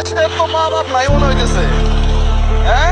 দেশে তো মা বাপ নাই মনে হইতেছে। হ্যাঁ?